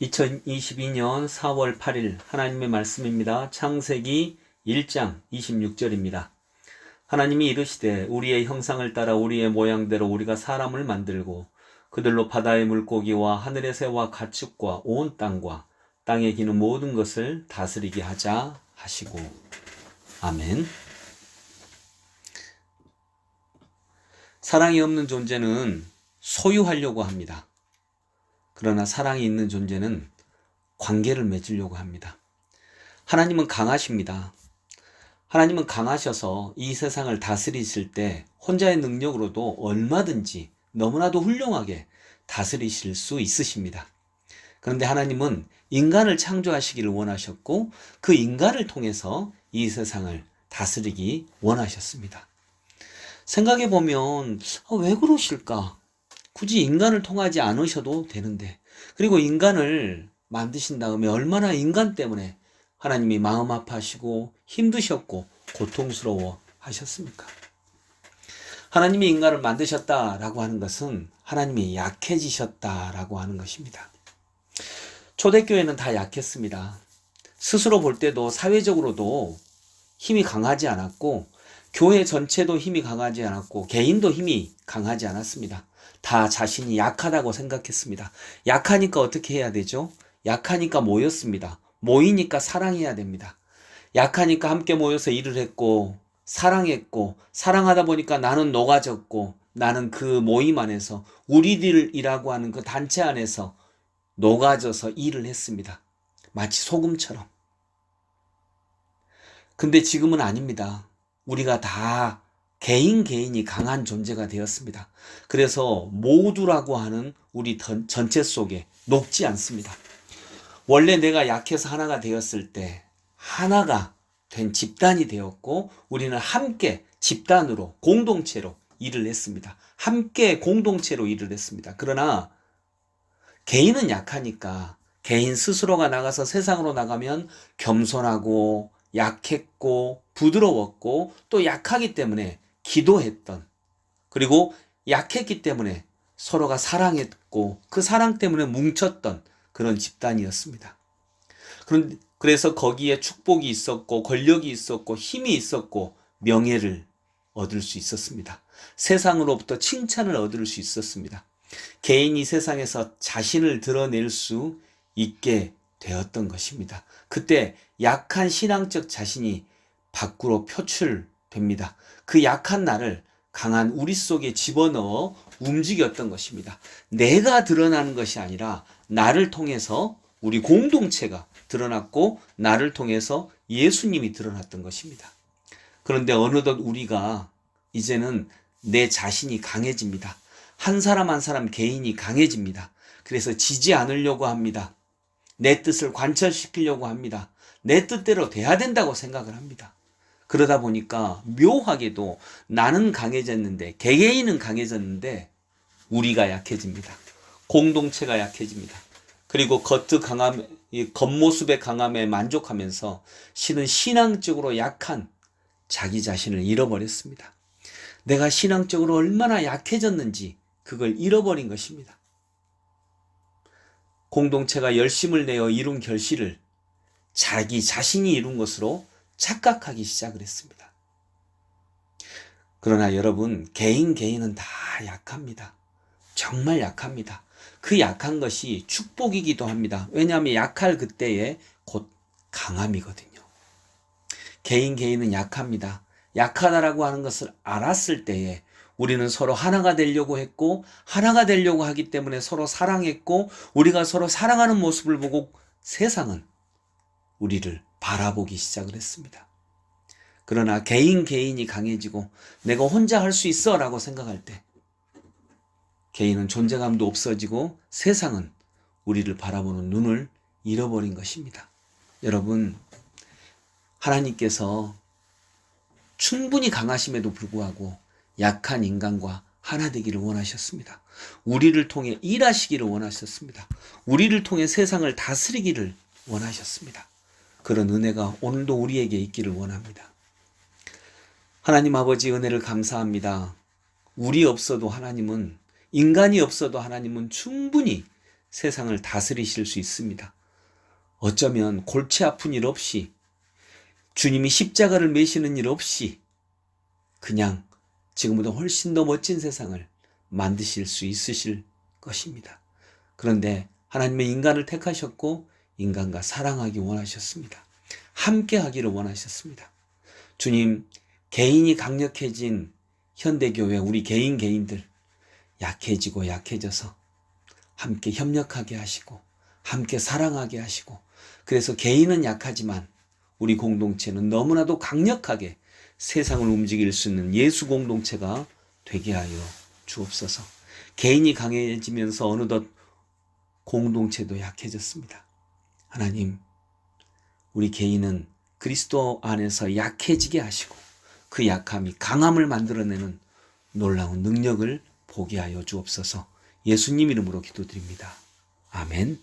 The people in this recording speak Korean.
2022년 4월 8일 하나님의 말씀입니다. 창세기 1장 26절입니다. 하나님이 이르시되 우리의 형상을 따라 우리의 모양대로 우리가 사람을 만들고 그들로 바다의 물고기와 하늘의 새와 가축과 온 땅과 땅에 기는 모든 것을 다스리게 하자 하시고 아멘. 사랑이 없는 존재는 소유하려고 합니다. 그러나 사랑이 있는 존재는 관계를 맺으려고 합니다. 하나님은 강하십니다. 하나님은 강하셔서 이 세상을 다스리실 때 혼자의 능력으로도 얼마든지 너무나도 훌륭하게 다스리실 수 있으십니다. 그런데 하나님은 인간을 창조하시기를 원하셨고 그 인간을 통해서 이 세상을 다스리기 원하셨습니다. 생각해 보면 아, 왜 그러실까? 굳이 인간을 통하지 않으셔도 되는데 그리고 인간을 만드신 다음에 얼마나 인간 때문에 하나님이 마음 아파하시고 힘드셨고 고통스러워 하셨습니까? 하나님이 인간을 만드셨다라고 하는 것은 하나님이 약해지셨다라고 하는 것입니다. 초대교회는 다 약했습니다. 스스로 볼 때도 사회적으로도 힘이 강하지 않았고 교회 전체도 힘이 강하지 않았고 개인도 힘이 강하지 않았습니다. 다 자신이 약하다고 생각했습니다. 약하니까 어떻게 해야 되죠? 약하니까 모였습니다. 모이니까 사랑해야 됩니다. 약하니까 함께 모여서 일을 했고, 사랑했고, 사랑하다 보니까 나는 녹아졌고, 나는 그 모임 안에서, 우리들이라고 하는 그 단체 안에서 녹아져서 일을 했습니다. 마치 소금처럼. 근데 지금은 아닙니다. 우리가 다 개인 개인이 강한 존재가 되었습니다. 그래서 모두라고 하는 우리 전체 속에 녹지 않습니다. 원래 내가 약해서 하나가 되었을 때 하나가 된 집단이 되었고 우리는 함께 집단으로 공동체로 일을 했습니다. 함께 공동체로 일을 했습니다. 그러나 개인은 약하니까 개인 스스로가 나가서 세상으로 나가면 겸손하고 약했고 부드러웠고 또 약하기 때문에 기도했던 그리고 약했기 때문에 서로가 사랑했고 그 사랑 때문에 뭉쳤던 그런 집단이었습니다. 그런 그래서 거기에 축복이 있었고 권력이 있었고 힘이 있었고 명예를 얻을 수 있었습니다. 세상으로부터 칭찬을 얻을 수 있었습니다. 개인이 세상에서 자신을 드러낼 수 있게 되었던 것입니다. 그때 약한 신앙적 자신이 밖으로 표출 됩니다. 그 약한 나를 강한 우리 속에 집어넣어 움직였던 것입니다. 내가 드러나는 것이 아니라 나를 통해서 우리 공동체가 드러났고 나를 통해서 예수님이 드러났던 것입니다. 그런데 어느덧 우리가 이제는 내 자신이 강해집니다. 한 사람 한 사람 개인이 강해집니다. 그래서 지지 않으려고 합니다. 내 뜻을 관철시키려고 합니다. 내 뜻대로 돼야 된다고 생각을 합니다. 그러다 보니까 묘하게도 나는 강해졌는데 개개인은 강해졌는데 우리가 약해집니다. 공동체가 약해집니다. 그리고 겉의 강함, 겉모습의 강함에 만족하면서 신은 신앙적으로 약한 자기 자신을 잃어버렸습니다. 내가 신앙적으로 얼마나 약해졌는지 그걸 잃어버린 것입니다. 공동체가 열심을 내어 이룬 결실을 자기 자신이 이룬 것으로 착각하기 시작을 했습니다. 그러나 여러분, 개인 개인은 다 약합니다. 정말 약합니다. 그 약한 것이 축복이기도 합니다. 왜냐하면 약할 그때에 곧 강함이거든요. 개인 개인은 약합니다. 약하다라고 하는 것을 알았을 때에 우리는 서로 하나가 되려고 했고 하나가 되려고 하기 때문에 서로 사랑했고 우리가 서로 사랑하는 모습을 보고 세상은 우리를 바라보기 시작을 했습니다. 그러나 개인 개인이 강해지고 내가 혼자 할 수 있어 라고 생각할 때 개인은 존재감도 없어지고 세상은 우리를 바라보는 눈을 잃어버린 것입니다. 여러분, 하나님께서 충분히 강하심에도 불구하고 약한 인간과 하나 되기를 원하셨습니다. 우리를 통해 일하시기를 원하셨습니다. 우리를 통해 세상을 다스리기를 원하셨습니다. 그런 은혜가 오늘도 우리에게 있기를 원합니다. 하나님 아버지 은혜를 감사합니다. 우리 없어도 하나님은 인간이 없어도 하나님은 충분히 세상을 다스리실 수 있습니다. 어쩌면 골치 아픈 일 없이 주님이 십자가를 메시는 일 없이 그냥 지금보다 훨씬 더 멋진 세상을 만드실 수 있으실 것입니다. 그런데 하나님의 인간을 택하셨고 인간과 사랑하기 원하셨습니다. 함께 하기를 원하셨습니다. 주님, 개인이 강력해진 현대교회 우리 개인 개인들 약해지고 약해져서 함께 협력하게 하시고 함께 사랑하게 하시고 그래서 개인은 약하지만 우리 공동체는 너무나도 강력하게 세상을 움직일 수 있는 예수 공동체가 되게 하여 주옵소서. 개인이 강해지면서 어느덧 공동체도 약해졌습니다. 하나님, 우리 개인은 그리스도 안에서 약해지게 하시고 그 약함이 강함을 만들어내는 놀라운 능력을 보게 하여 주옵소서. 예수님 이름으로 기도드립니다. 아멘.